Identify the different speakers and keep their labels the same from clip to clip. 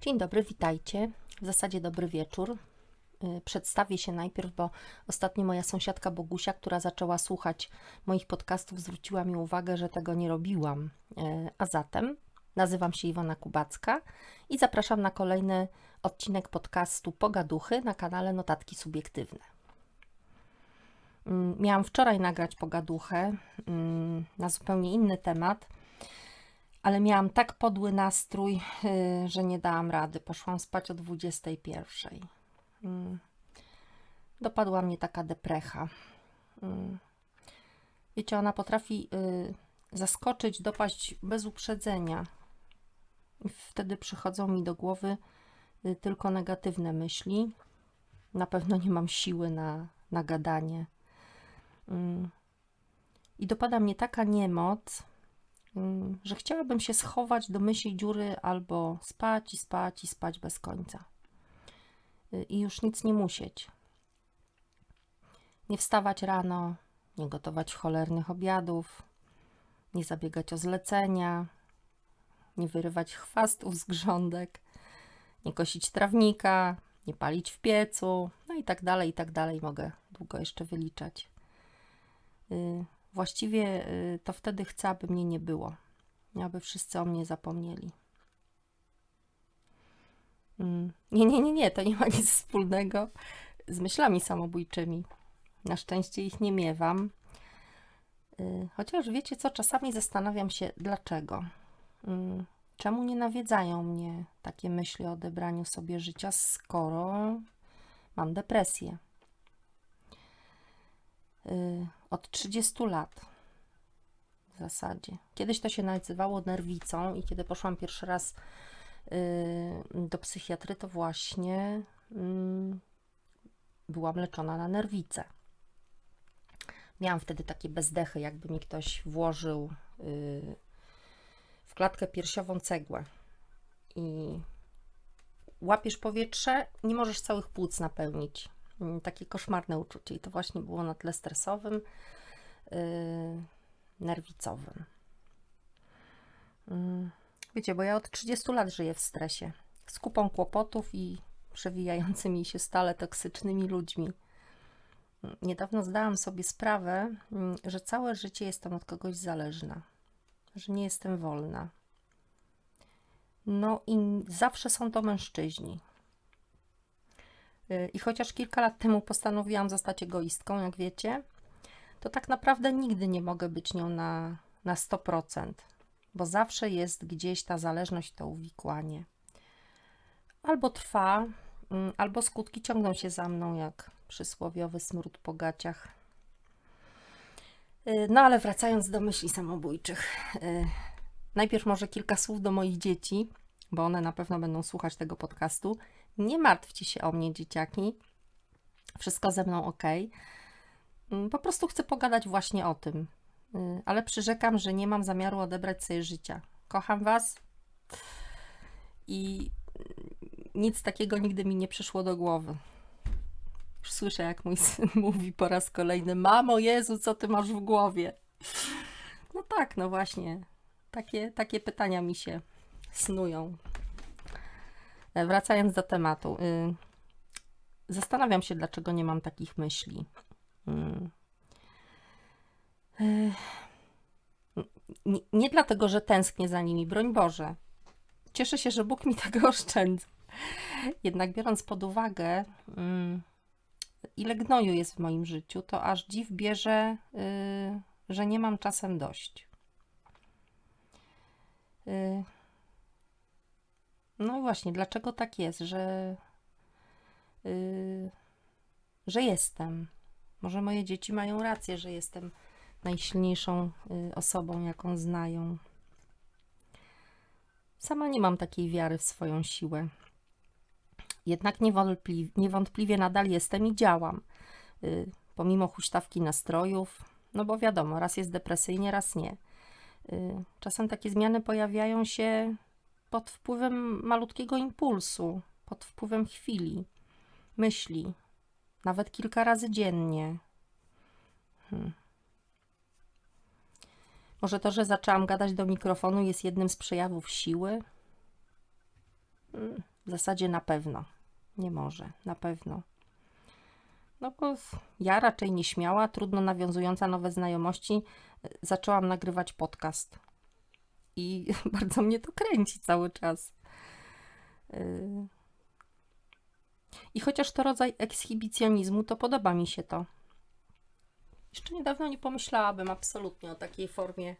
Speaker 1: Dzień dobry, witajcie. W zasadzie dobry wieczór. Y, Przedstawię się najpierw, bo ostatnio moja sąsiadka Bogusia, która zaczęła słuchać moich podcastów, zwróciła mi uwagę, że tego nie robiłam. Y, A zatem nazywam się Iwona Kubacka i zapraszam na kolejny odcinek podcastu Pogaduchy na kanale Notatki Subiektywne. Mm, Miałam wczoraj nagrać pogaduchę mm, na zupełnie inny temat, ale miałam tak podły nastrój, yy, że nie dałam rady. Poszłam spać o 21. Mm. Dopadła mnie taka deprecha. Mm. Wiecie, ona potrafi yy, zaskoczyć, dopaść bez uprzedzenia. Wtedy przychodzą mi do głowy y, tylko negatywne myśli. Na pewno nie mam siły na, na gadanie. Mm. I dopada mnie taka niemoc, że chciałabym się schować do myśli dziury albo spać i spać i spać bez końca. Y, I już nic nie musieć. Nie wstawać rano, nie gotować cholernych obiadów, nie zabiegać o zlecenia, nie wyrywać chwastów z grządek, nie kosić trawnika, nie palić w piecu, no i tak dalej, i tak dalej. Mogę długo jeszcze wyliczać. Właściwie y, to wtedy chcę, aby mnie nie było, aby wszyscy o mnie zapomnieli. Mm, Nie, nie, nie, nie, to nie ma nic wspólnego z myślami samobójczymi. Na szczęście ich nie miewam. Y, Chociaż wiecie co, czasami zastanawiam się, dlaczego. Mm, Czemu nie nawiedzają mnie takie myśli o odebraniu sobie życia, skoro mam depresję? Y, Od 30 lat w zasadzie. Kiedyś to się nazywało nerwicą i kiedy poszłam pierwszy raz y, do psychiatry, to właśnie mm, byłam leczona na nerwicę. Miałam wtedy takie bezdechy, jakby mi ktoś włożył y, w klatkę piersiową cegłę i łapiesz powietrze, nie możesz całych płuc napełnić. Mm, Takie koszmarne uczucie. I to właśnie było na tle stresowym, yy, nerwicowym. Mm, Wiecie, bo ja od 30 lat żyję w stresie, z kupą kłopotów i przewijającymi się stale toksycznymi ludźmi. Niedawno zdałam sobie sprawę, mm, że całe życie jestem od kogoś zależna, że nie jestem wolna. No i zawsze są to mężczyźni. Y, I chociaż kilka lat temu postanowiłam zostać egoistką, jak wiecie, to tak naprawdę nigdy nie mogę być nią na, na 100%, bo zawsze jest gdzieś ta zależność, to uwikłanie. Albo trwa, mm, albo skutki ciągną się za mną jak przysłowiowy smród po gaciach. Y, No ale wracając do myśli samobójczych. y, Najpierw może kilka słów do moich dzieci, bo one na pewno będą słuchać tego podcastu. Nie martwcie się o mnie, dzieciaki. Wszystko ze mną ok. Mm, Po prostu chcę pogadać właśnie o tym. Y, Ale przyrzekam, że nie mam zamiaru odebrać sobie życia. Kocham Was i nic takiego nigdy mi nie przyszło do głowy. Już słyszę, jak mój syn mówi po raz kolejny: Mamo, Jezu, co ty masz w głowie? No tak, no właśnie. Takie, takie pytania mi się snują. E, Wracając do tematu. y, Zastanawiam się, dlaczego nie mam takich myśli. Mm. Y, Nie, dlatego, że tęsknię za nimi, broń Boże. Cieszę się, że Bóg mi tego oszczędza. Jednak biorąc pod uwagę, mm, ile gnoju jest w moim życiu, to aż dziw bierze, y, że nie mam czasem dość. No właśnie, dlaczego tak jest, że, y, że jestem? Może moje dzieci mają rację, że jestem najsilniejszą y, osobą, jaką znają. Sama nie mam takiej wiary w swoją siłę. Jednak niewątpliwie, niewątpliwie nadal jestem i działam. Y, pomimo huśtawki nastrojów, no bo wiadomo, raz jest depresyjnie, raz nie. Y, Czasem takie zmiany pojawiają się pod wpływem malutkiego impulsu, pod wpływem chwili, myśli, nawet kilka razy dziennie. Hmm. Może to, że zaczęłam gadać do mikrofonu, jest jednym z przejawów siły? Mm, W zasadzie na pewno. Nie może, na pewno. No bo ja raczej nieśmiała, trudno nawiązująca nowe znajomości, y, zaczęłam nagrywać podcast. I bardzo mnie to kręci cały czas. Y, I chociaż to rodzaj ekshibicjonizmu, to podoba mi się to. Jeszcze niedawno nie pomyślałabym absolutnie o takiej formie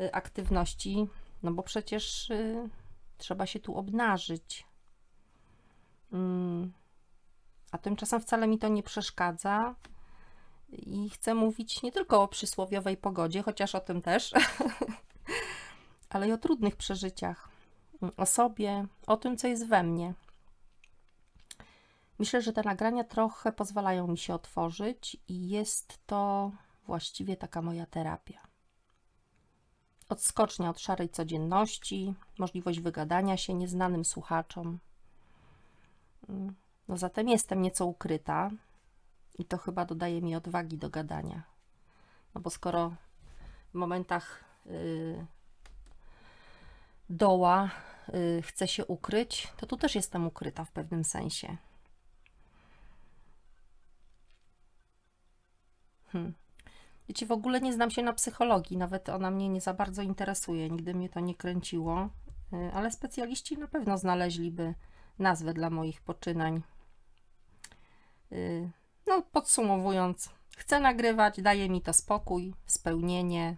Speaker 1: y, aktywności, no bo przecież y, trzeba się tu obnażyć. Mm. A tymczasem wcale mi to nie przeszkadza. I chcę mówić nie tylko o przysłowiowej pogodzie, chociaż o tym też, ale i o trudnych przeżyciach, o sobie, o tym, co jest we mnie. Myślę, że te nagrania trochę pozwalają mi się otworzyć i jest to właściwie taka moja terapia. Odskocznia od szarej codzienności, możliwość wygadania się nieznanym słuchaczom. Mm, No zatem jestem nieco ukryta i to chyba dodaje mi odwagi do gadania. No bo skoro w momentach yy, doła yy, chcę się ukryć, to tu też jestem ukryta w pewnym sensie. Hmm. Wiecie, w ogóle nie znam się na psychologii, nawet ona mnie nie za bardzo interesuje, nigdy mnie to nie kręciło, y, ale specjaliści na pewno znaleźliby nazwę dla moich poczynań. Y, No, podsumowując, chcę nagrywać, daje mi to spokój, spełnienie,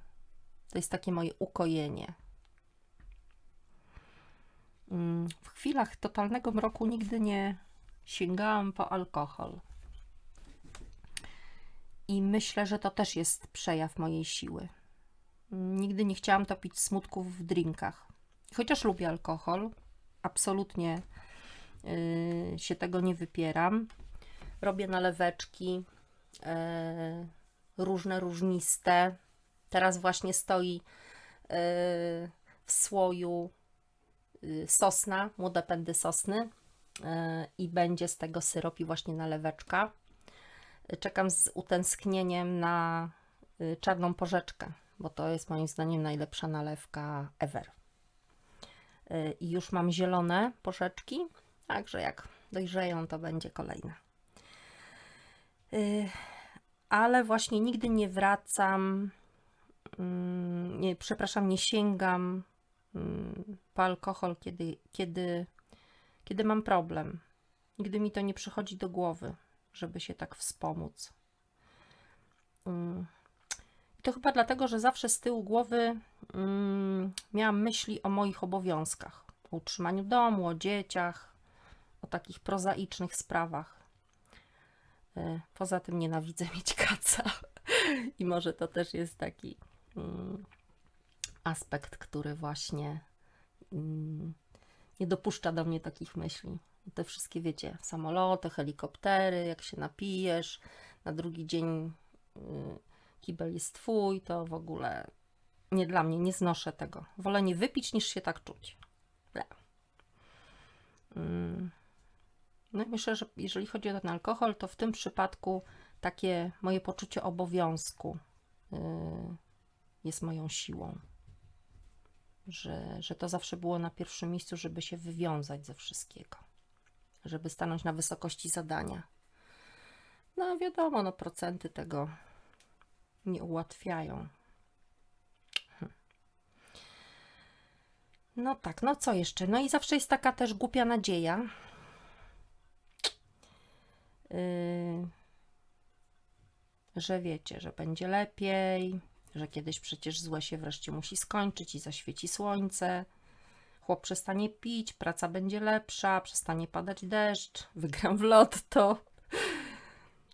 Speaker 1: to jest takie moje ukojenie. Mm, W chwilach totalnego mroku nigdy nie sięgałam po alkohol. I myślę, że to też jest przejaw mojej siły. Nigdy nie chciałam topić smutków w drinkach. Chociaż lubię alkohol, absolutnie yy, się tego nie wypieram. Robię naleweczki yy, różne, różniste. Teraz właśnie stoi yy, w słoju sosna, młode pędy sosny yy, i będzie z tego syrop i właśnie naleweczka czekam z utęsknieniem na y, czarną porzeczkę, bo to jest moim zdaniem najlepsza nalewka ever. Y, I już mam zielone porzeczki, także jak dojrzeją, to będzie kolejna. Ale właśnie nigdy nie wracam, mm, nie, przepraszam, nie sięgam po alkohol, kiedy, kiedy, kiedy mam problem. Nigdy mi to nie przychodzi do głowy żeby się tak wspomóc. Mm. I to chyba dlatego, że zawsze z tyłu głowy mm, miałam myśli o moich obowiązkach, o utrzymaniu domu, o dzieciach, o takich prozaicznych sprawach. Y, Poza tym nienawidzę mieć kaca. I może to też jest taki aspekt, który właśnie mm, nie dopuszcza do mnie takich myśli te wszystkie, wiecie, samoloty, helikoptery, jak się napijesz, na drugi dzień y, kibel jest twój, to w ogóle nie dla mnie, nie znoszę tego. Wolę nie wypić, niż się tak czuć. Mm. No i myślę, że jeżeli chodzi o ten alkohol, to w tym przypadku takie moje poczucie obowiązku y, jest moją siłą. Że, że to zawsze było na pierwszym miejscu, żeby się wywiązać ze wszystkiego żeby stanąć na wysokości zadania. No wiadomo, no procenty tego nie ułatwiają. Hm. No tak, no co jeszcze? No i zawsze jest taka też głupia nadzieja, yy, że wiecie, że będzie lepiej, że kiedyś przecież złe się wreszcie musi skończyć i zaświeci słońce chłop przestanie pić, praca będzie lepsza, przestanie padać deszcz, wygram w lotto.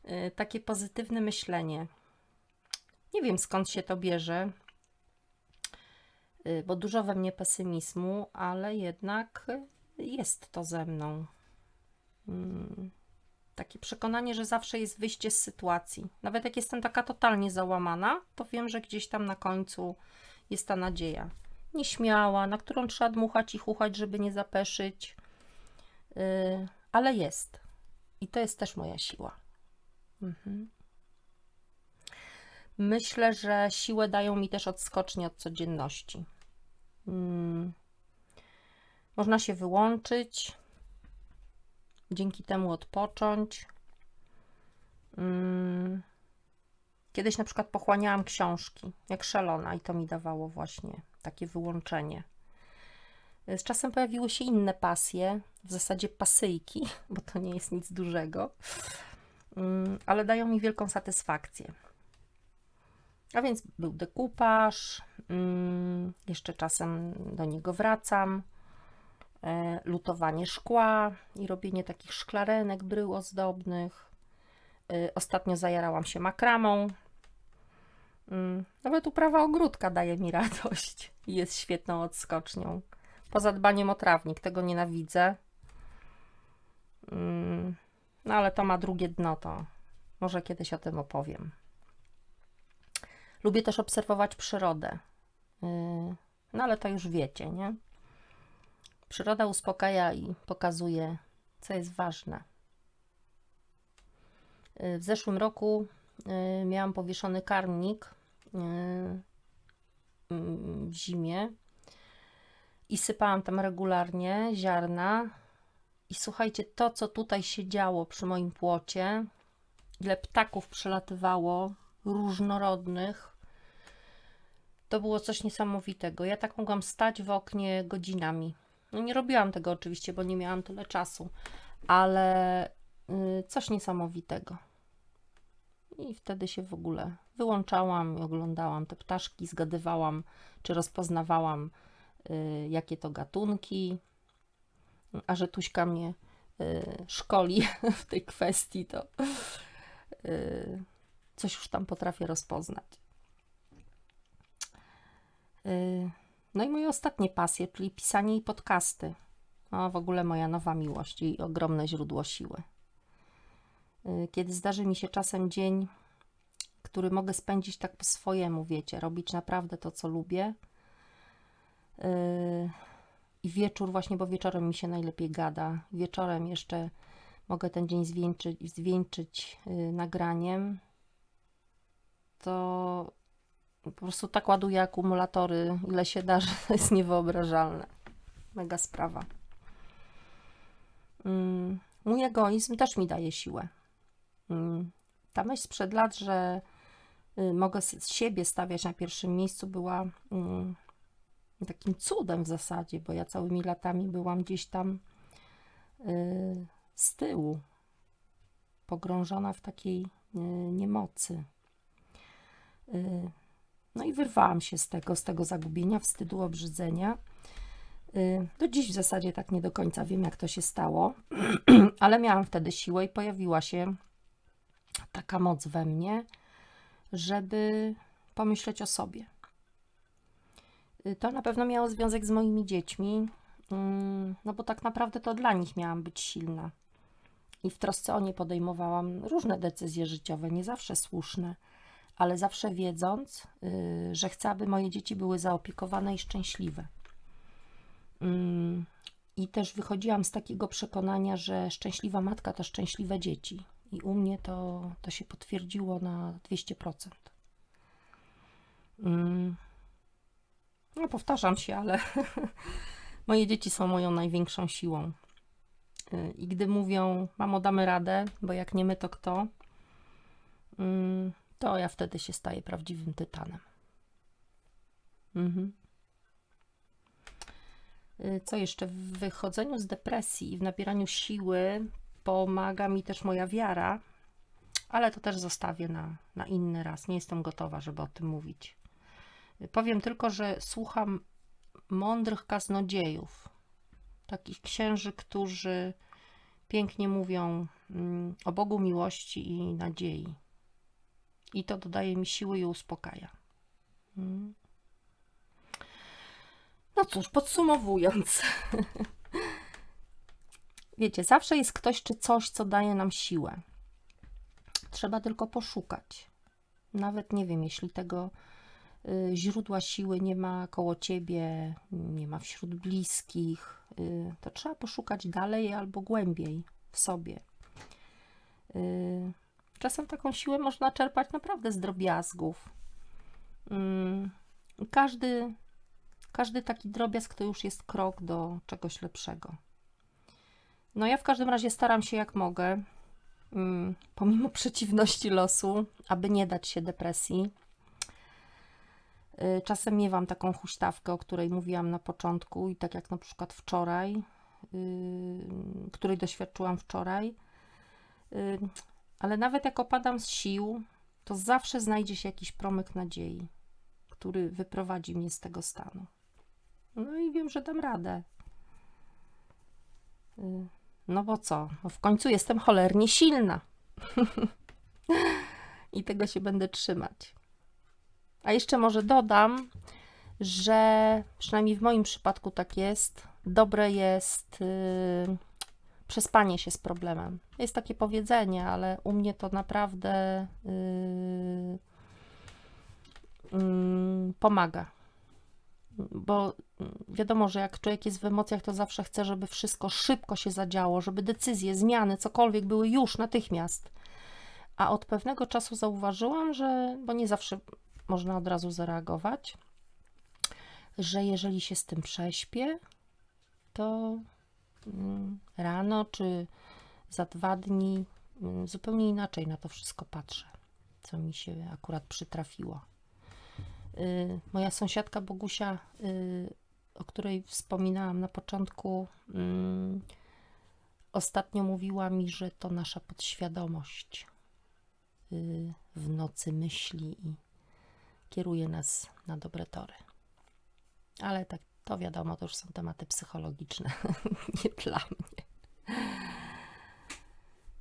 Speaker 1: Y, Takie pozytywne myślenie. Nie wiem skąd się to bierze, y, bo dużo we mnie pesymizmu, ale jednak jest to ze mną. Mm, Takie przekonanie, że zawsze jest wyjście z sytuacji. Nawet jak jestem taka totalnie załamana, to wiem, że gdzieś tam na końcu jest ta nadzieja nieśmiała, na którą trzeba dmuchać i chuchać, żeby nie zapeszyć. Yy, ale jest. I to jest też moja siła. Mhm. Myślę, że siłę dają mi też odskocznie od codzienności. Mm. Można się wyłączyć, dzięki temu odpocząć. Mm. Kiedyś na przykład pochłaniałam książki, jak szalona, i to mi dawało właśnie takie wyłączenie. Z czasem pojawiły się inne pasje, w zasadzie pasyjki, bo to nie jest nic dużego, Mm, ale dają mi wielką satysfakcję. A więc był dekupaż, mm, jeszcze czasem do niego wracam, lutowanie szkła i robienie takich szklarenek, brył ozdobnych. E, Ostatnio zajarałam się makramą. Mm, Nawet uprawa ogródka daje mi radość i jest świetną odskocznią. Poza dbaniem o trawnik, tego nienawidzę. Mm, No ale to ma drugie dno, to może kiedyś o tym opowiem. Lubię też obserwować przyrodę. Yy, No ale to już wiecie, nie? Przyroda uspokaja i pokazuje, co jest ważne. Yy, W zeszłym roku yy, miałam powieszony karmnik yy, mm, w zimie i sypałam tam regularnie ziarna. I słuchajcie, to co tutaj się działo przy moim płocie, ile ptaków przelatywało, różnorodnych, to było coś niesamowitego. Ja tak mogłam stać w oknie godzinami. No nie robiłam tego oczywiście, bo nie miałam tyle czasu, ale y, coś niesamowitego. I wtedy się w ogóle wyłączałam i oglądałam te ptaszki, zgadywałam, czy rozpoznawałam, y, jakie to gatunki. A że Tuśka mnie y, szkoli w tej kwestii, to coś już tam potrafię rozpoznać. No i moje ostatnie pasje, czyli pisanie i podcasty. O, w ogóle moja nowa miłość i ogromne źródło siły. Y, Kiedy zdarzy mi się czasem dzień, który mogę spędzić tak po swojemu, wiecie, robić naprawdę to, co lubię. y, I wieczór, właśnie, bo wieczorem mi się najlepiej gada. Wieczorem jeszcze mogę ten dzień zwieńczyć, zwieńczyć nagraniem. To po prostu tak ładuję akumulatory, ile się da, że to jest niewyobrażalne. Mega sprawa. Mm, Mój egoizm też mi daje siłę. Mm, Ta myśl sprzed lat, że y, mogę siebie stawiać na pierwszym miejscu, była mm, takim cudem w zasadzie, bo ja całymi latami byłam gdzieś tam y, z tyłu, pogrążona w takiej y, niemocy. No i wyrwałam się z tego, z tego zagubienia, wstydu, obrzydzenia. Y, Do dziś w zasadzie tak nie do końca wiem, jak to się stało, ale miałam wtedy siłę i pojawiła się taka moc we mnie, żeby pomyśleć o sobie. Y, To na pewno miało związek z moimi dziećmi, mm, no bo tak naprawdę to dla nich miałam być silna. I w trosce o nie podejmowałam różne decyzje życiowe, nie zawsze słuszne, ale zawsze wiedząc, y, że chcę, aby moje dzieci były zaopiekowane i szczęśliwe. Mm, I też wychodziłam z takiego przekonania, że szczęśliwa matka to szczęśliwe dzieci. I u mnie to, to się potwierdziło na 200%. Mm. No, powtarzam się, ale moje dzieci są moją największą siłą. Y, I gdy mówią, mamo, damy radę, bo jak nie my, to kto? To ja wtedy się staję prawdziwym tytanem. Mhm. Y, Co jeszcze? W wychodzeniu z depresji i w nabieraniu siły pomaga mi też moja wiara, ale to też zostawię na, na inny raz. Nie jestem gotowa, żeby o tym mówić. Y, Powiem tylko, że słucham mądrych kaznodziejów, takich księży, którzy pięknie mówią mm, o Bogu miłości i nadziei. I to dodaje mi siły i uspokaja. Mm. No cóż, podsumowując. Wiecie, zawsze jest ktoś czy coś, co daje nam siłę. Trzeba tylko poszukać. Nawet nie wiem, jeśli tego y, źródła siły nie ma koło ciebie, nie ma wśród bliskich, y, to trzeba poszukać dalej albo głębiej w sobie. Y, Czasem taką siłę można czerpać naprawdę z drobiazgów. Mm, Każdy Każdy taki drobiazg to już jest krok do czegoś lepszego. No ja w każdym razie staram się jak mogę, mm, pomimo przeciwności losu, aby nie dać się depresji. Y, Czasem miewam taką huśtawkę, o której mówiłam na początku, i tak jak na przykład wczoraj, yy, której doświadczyłam wczoraj. Ale nawet jak opadam z sił, to zawsze znajdzie się jakiś promyk nadziei, który wyprowadzi mnie z tego stanu. No i wiem, że dam radę. Yy, No bo co? No w końcu jestem cholernie silna. I tego się będę trzymać. A jeszcze może dodam, że przynajmniej w moim przypadku tak jest. Dobre jest yy, przespanie się z problemem. Jest takie powiedzenie, ale u mnie to naprawdę yy, mm, pomaga. Bo mm, wiadomo, że jak człowiek jest w emocjach, to zawsze chce, żeby wszystko szybko się zadziało, żeby decyzje, zmiany, cokolwiek były już natychmiast. A od pewnego czasu zauważyłam, że, bo nie zawsze można od razu zareagować, że jeżeli się z tym prześpię, to rano czy za dwa dni mm, zupełnie inaczej na to wszystko patrzę, co mi się akurat przytrafiło. Y, Moja sąsiadka Bogusia, y, o której wspominałam na początku, mm, ostatnio mówiła mi, że to nasza podświadomość y, w nocy myśli i kieruje nas na dobre tory. Ale tak, to wiadomo, to już są tematy psychologiczne, nie dla mnie.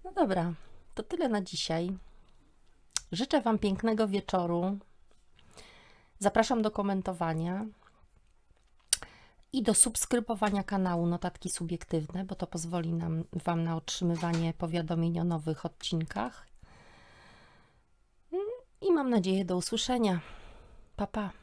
Speaker 1: No dobra, to tyle na dzisiaj. Życzę Wam pięknego wieczoru. Zapraszam do komentowania i do subskrybowania kanału Notatki Subiektywne, bo to pozwoli nam, Wam na otrzymywanie powiadomień o nowych odcinkach. I mam nadzieję do usłyszenia. Pa, pa.